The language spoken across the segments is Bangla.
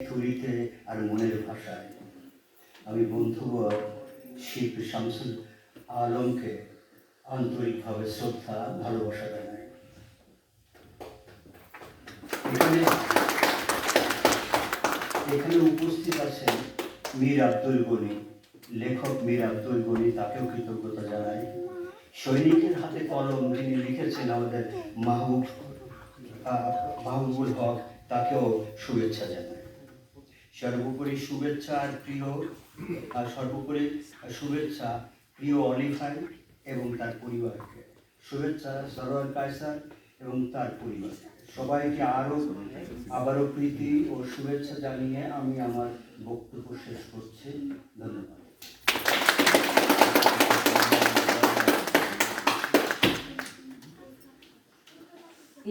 আর মনের ভাষায়। আমি বন্ধুবর শিল্পী শামসুল আলমকে আন্তরিকভাবে শ্রদ্ধা, ভালোবাসা জানাই। এখানে এখানে উপস্থিত আছেন মীর আব্দুল গনি। লেখক মীর আব্দুল গনি, তাকেও কৃতজ্ঞতা জানাই। সৈনিকের হাতে কলম যিনি লিখেছেন আমাদের মাহবুব মাহবুবুল হক, তাকেও শুভেচ্ছা জানাই। সর্বোপরি শুভেচ্ছা আর প্রিয়, আর সর্বোপরি শুভেচ্ছা প্রিয় অলিভাই এবং তার পরিবারকে। শুভেচ্ছা সরোয়ার কায়সার এবং তার পরিবার। সবাইকে আরও আবারও প্রীতি ও শুভেচ্ছা জানিয়ে আমি আমার বক্তব্য শেষ করছি। ধন্যবাদ।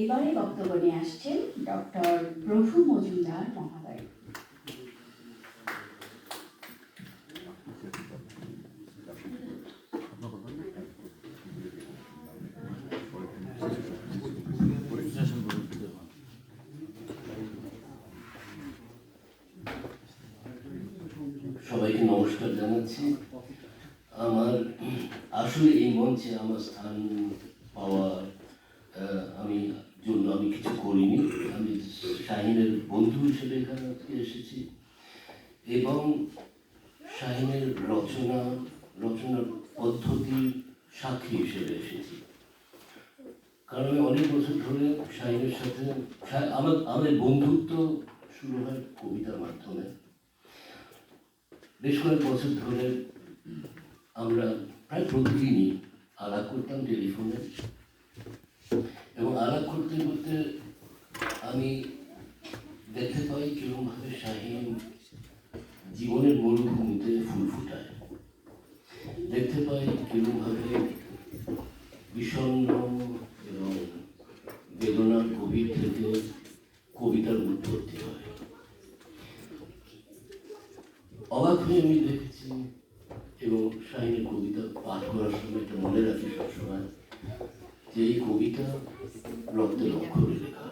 এবারে বক্তব্য নিয়ে আসছেন ডক্টর প্রভু মজুমদার মহোদয়। সবাইকে নমস্কার জানাচ্ছি। আমার আসলে এই মঞ্চে আমার স্থান পাওয়ার আমি জন্য আমি কিছু করিনি। আমি শাহিনের বন্ধু হিসেবে এখানে আজকে এসেছি। এবং শাহিনের রচনা, রচনার পদ্ধতির সাক্ষী হিসেবে এসেছি। কারণ আমি অনেক বছর ধরে শাহিনের সাথে আমার আমাদের বন্ধুত্ব শুরু হয় কবিতার মাধ্যমে। বেশ কয়েক বছর ধরে আমরা প্রায় প্রতিদিনই আলাপ করতাম টেলিফোনে। এবং আলাপ করতে করতে আমি দেখতে পাই কিরকমভাবে শাহীন জীবনের মরুভূমিতে ফুল ফুটায়। দেখতে পাই কিরকমভাবে বিষণ্ণ এবং বেদনার গভীর থেকে কবিতার উৎপত্তি হয়। অবাক হয়ে আমি দেখেছি এবং শাহিনের কবিতা পাঠ করার সময় এটা মনে রাখি সবসময়, যে এই কবিতা রক্তের অক্ষরে লেখা।